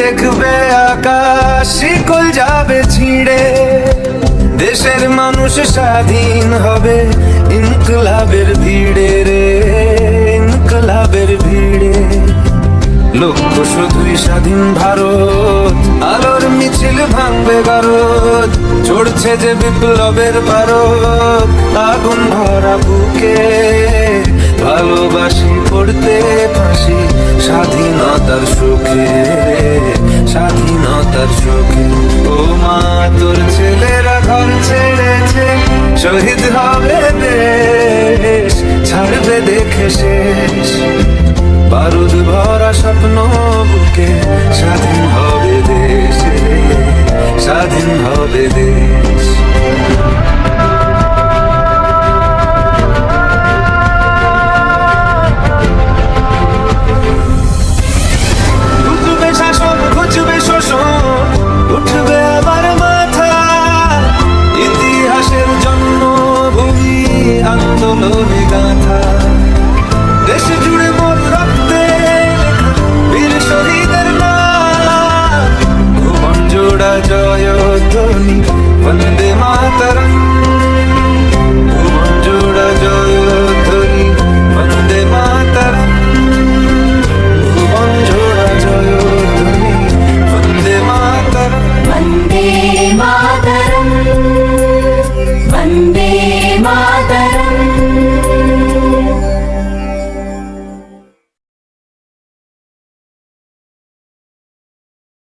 দেখবে আকাশ, শিকল যাবে ছিঁড়ে। দেশের মানুষ স্বাধীন হবে ইনকলাবের ভিড়ে রে, ইনকলাবের ভিড়ে। লক্ষ্য শুধুই স্বাধীন ভারত, আলোর মিছিল ভাঙবে ভারত চড়ছে যে বিপ্লবের ভারত আগুন ভরা বুকে, ভালোবাসি পড়তে স্বাধীনতার চোখ ও মা, তোর ছেলেরা ঘর ছেড়েছে, শহীদ হবে দেশ, ছাড়বে দেখে শেষ। বারুদ ভরা স্বপ্ন বুকে, স্বাধীন হবে দেশ, স্বাধীন হবে দেশ। আন্দোলনে গাথা। দেশ জুড়ে মন রক্তে বীর শহীদের নাম ভুবন জোড়া জয় ধ্বনি বন্দে মাতরম।